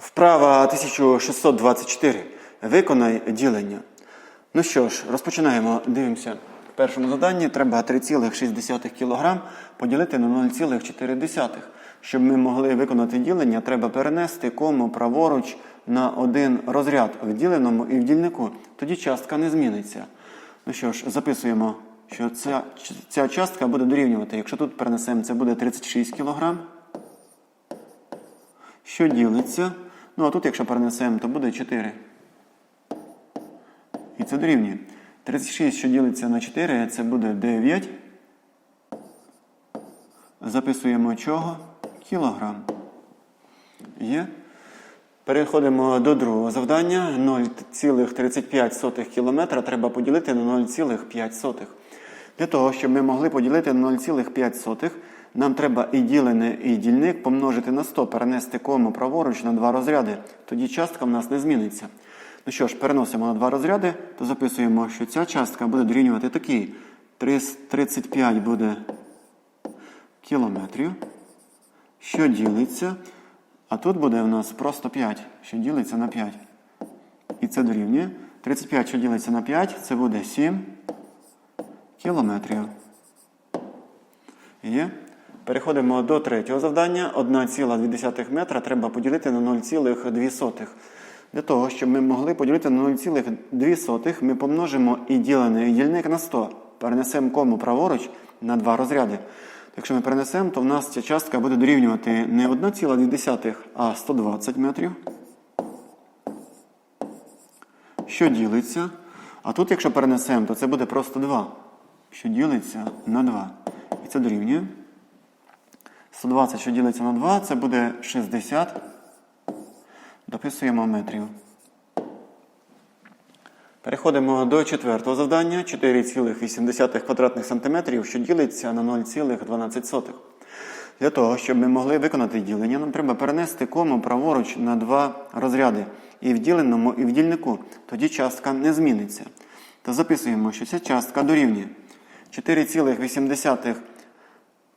Вправа 1624. Виконай ділення. Ну що ж, розпочинаємо. Дивимося. В першому заданні треба 3,6 кг поділити на 0,4. Щоб ми могли виконати ділення, треба перенести кому праворуч на один розряд в діленому і в дільнику. Тоді частка не зміниться. Ну що ж, записуємо, що ця, ця частка буде дорівнювати. Якщо тут перенесемо, це буде 36 кг що ділиться. Ну, а тут, якщо перенесемо, то буде 4. І це дорівнює. 36, що ділиться на 4, це буде 9. Записуємо чого? Кілограм. Є. Переходимо до другого завдання. 0,35 км треба поділити на 0,5. Для того, щоб ми могли поділити на 0,5, нам треба і ділене, і дільник помножити на 100, перенести кому праворуч на два розряди. Тоді частка в нас не зміниться. Ну що ж, переносимо на два розряди, то записуємо, що ця частка буде дорівнювати такій. 35 буде кілометрів, що ділиться. А тут буде у нас просто 5, що ділиться на 5. І це дорівнює. 35, що ділиться на 5, це буде 7 кілометрів. Є. Переходимо до третього завдання. 1,2 метра треба поділити на 0,2. Для того, щоб ми могли поділити на 0,2, ми помножимо і ділений дільник на 100. Перенесемо кому праворуч на два розряди. Якщо ми перенесемо, то в нас ця частка буде дорівнювати не 1,2, а 120 метрів. Що ділиться? А тут, якщо перенесемо, то це буде просто 2. Що ділиться на 2. І це дорівнює. 120, що ділиться на 2, це буде 60. Дописуємо метрів. Переходимо до четвертого завдання. 4,8 квадратних сантиметрів, що ділиться на 0,12. Для того, щоб ми могли виконати ділення, нам треба перенести кому праворуч на два розряди. І в діленому, і в дільнику. Тоді частка не зміниться. То записуємо, що ця частка дорівнює 4,8.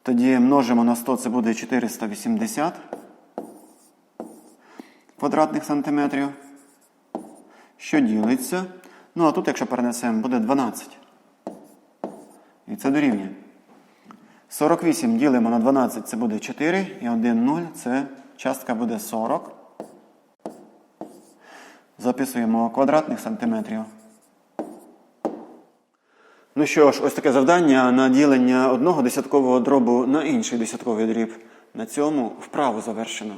Тоді множимо на 100, це буде 480 квадратних сантиметрів. Що ділиться? Ну, а тут, якщо перенесемо, буде 12. І це дорівнює. 48 ділимо на 12, це буде 4. І 1 0, це частка буде 40. Записуємо квадратних сантиметрів. Ну що ж, ось таке завдання на ділення одного десяткового дробу на інший десятковий дріб. На цьому вправу завершено.